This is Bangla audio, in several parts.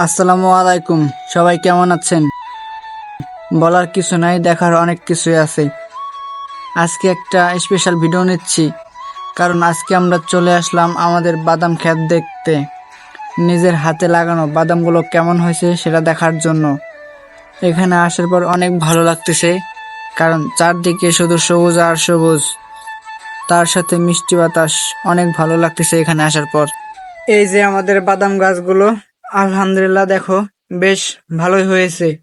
আসসালামু আলাইকুম। সবাই কেমন আছেন? বলার কিছু নাই, দেখার অনেক কিছুই আছে। আজকে একটা স্পেশাল ভিডিও নিচ্ছি, কারণ আজকে আমরা চলে আসলাম আমাদের বাদাম ক্ষেত দেখতে। নিজের হাতে লাগানো বাদামগুলো কেমন হয়েছে সেটা দেখার জন্য। এখানে আসার পর অনেক ভালো লাগতেছে, কারণ চারদিকে শুধু সবুজ আর সবুজ। তার সাথে মিষ্টি বাতাস অনেক ভালো লাগতেছে এখানে আসার পর। এই যে আমাদের বাদাম গাছগুলো আলহামদুলিল্লাহ, দেখো, বেশ ভালোই হয়েছে।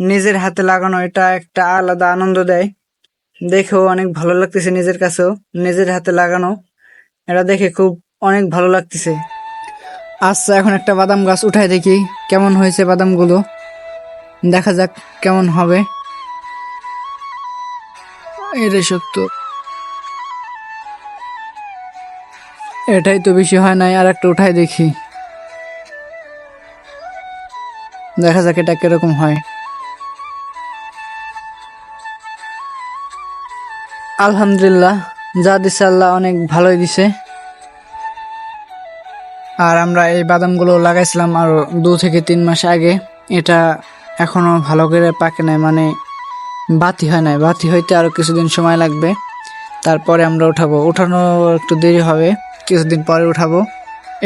নিজের হাতে লাগানো এটা একটা আলাদা আনন্দ দেয়। দেখেও অনেক ভালো লাগতেছে নিজের কাছেও, নিজের হাতে লাগানো। এটা দেখে খুব অনেক ভালো লাগতেছে। আচ্ছা এখন একটা বাদাম গাছ উঠাই দেখি, কেমন হয়েছে বাদামগুলো? দেখা যাক কেমন হবে। এরে সত্য এটাই তো বেশি হয় নাই আর একটা উঠাই দেখি। দেখা যাক এটা কীরকম হয়। আলহামদুলিল্লাহ, যা দিছে আল্লাহ অনেক ভালোই দিছে। আর আমরা এই বাদামগুলো লাগাইছিলাম আরও দু থেকে তিন মাস আগে। এটা এখনও ভালো করে পাকে নাই মানে বাতি হয় নাই। বাতি হইতে আরও কিছুদিন সময় লাগবে। তারপরে আমরা উঠাবো। উঠানো একটু দেরি হবে। কিছুদিন পরে উঠাবো।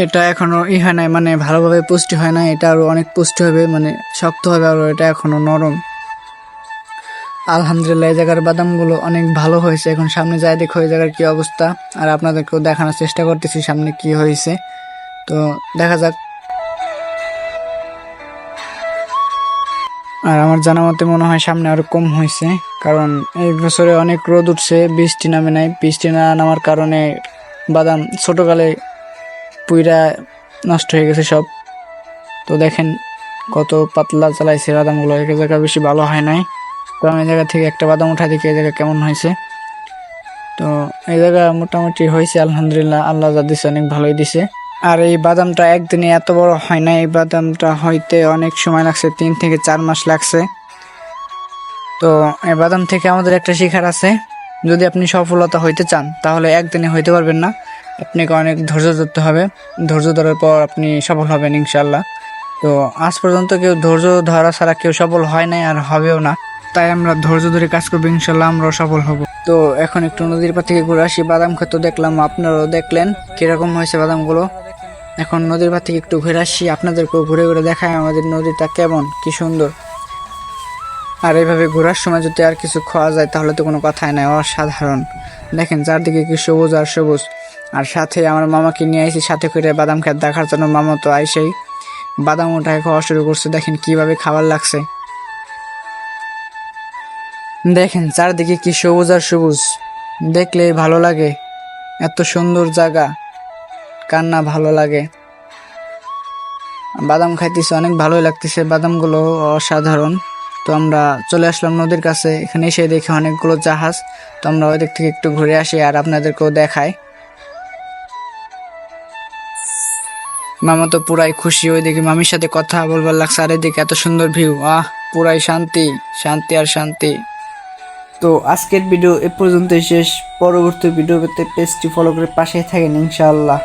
এটা এখনও ই হয় নাই মানে ভালোভাবে পুষ্টি হয় না এটা আরও অনেক পুষ্টি হবে মানে শক্ত হবে, আর এটা এখনও নরম। আলহামদুলিল্লাহ, এই জায়গার বাদামগুলো অনেক ভালো হয়েছে। এখন সামনে যাই দেখো এই জায়গার কি অবস্থা, আর আপনাদেরকেও দেখানোর চেষ্টা করতেছি সামনে কি হয়েছে। তো দেখা যাক। আর আমার জানা মতে মনে হয় সামনে আরও কম হয়েছে, কারণ এই বছরে অনেক রোদ উঠছে, বৃষ্টি নামে নাই। বৃষ্টি না নামার কারণে বাদাম ছোটকালে পুইরা নষ্ট হয়ে গেছে সব। তো দেখেন কত পাতলা চালাইছে বাদামগুলো, এক জায়গা বেশি ভালো হয় নাই। তো আমি এই জায়গা থেকে একটা বাদাম উঠাই দেখি এই জায়গা কেমন হয়েছে। তো এই জায়গা মোটামুটি হয়েছে, আলহামদুলিল্লাহ। আল্লাহ যা দিছে অনেক ভালোই দিছে। আর এই বাদামটা একদিনে এত বড় হয় না এই বাদামটা হইতে অনেক সময় লাগছে, তিন থেকে চার মাস লাগছে। তো এই বাদাম থেকে আমাদের একটা শিখার আছে। যদি আপনি সফলতা হইতে চান, তাহলে একদিনে হইতে পারবেন না। আপনাকে অনেক ধৈর্য ধরতে হবে। ধৈর্য ধরার পর আপনি সফল হবেন ইনশাল্লাহ তো আজ পর্যন্ত কেউ ধৈর্য ধরা ছাড়া কেউ সফল হয় নাই আর হবেও না। তাই আমরা ধৈর্য ধরে কাজ করব ইনশাল্লাহ আমরাও সফল হব। তো এখন একটু নদীর পা থেকে ঘুরে আসি, বাদাম খেতে দেখলাম, আপনারাও দেখলেন কীরকম হয়েছে বাদামগুলো। এখন নদীর পা থেকে একটু ঘুরে আসি, আপনাদেরকেও ঘুরে ঘুরে দেখায় আমাদের নদীটা কেমন, কি সুন্দর। আর এইভাবে ঘোরার সময় যদি আর কিছু খাওয়া যায়, তাহলে তো কোনো কথাই নাই, অসাধারণ। দেখেন চারদিকে কি সবুজ আর সবুজ। আর সাথে আমার মামাকে নিয়ে আইছি, সাথে করে বাদাম খেত দেখার জন্য মামা তো আইসেই। বাদাম ওঠায় খাওয়া শুরু করছে, দেখেন কীভাবে খাবার লাগছে। দেখেন চারদিকে কি সবুজ আর সবুজ। দেখলে ভালো লাগে, এত সুন্দর জায়গা। কান্না ভালো লাগে। বাদাম খাইতেছে, অনেক ভালোই লাগতেছে, বাদামগুলো অসাধারণ। তো আমরা চলে আসলাম নদীর কাছে, এখানে এসে দেখি অনেকগুলো জাহাজ। তো আমরা ওই দিক থেকে একটু ঘুরে আসি আর আপনাদেরকেও দেখাই। মামা তো পুরাই খুশি ওই দেখি মামির সাথে কথা বলবার লাগছে, আর এদিকে এত সুন্দর ভিউ আহ, পুরাই শান্তি শান্তি আর শান্তি। তো আজকের ভিডিও এ পর্যন্ত শেষ, পরবর্তী ভিডিও পেতে পেজটি ফলো করে পাশে থাকেন, ইনশাআল্লাহ।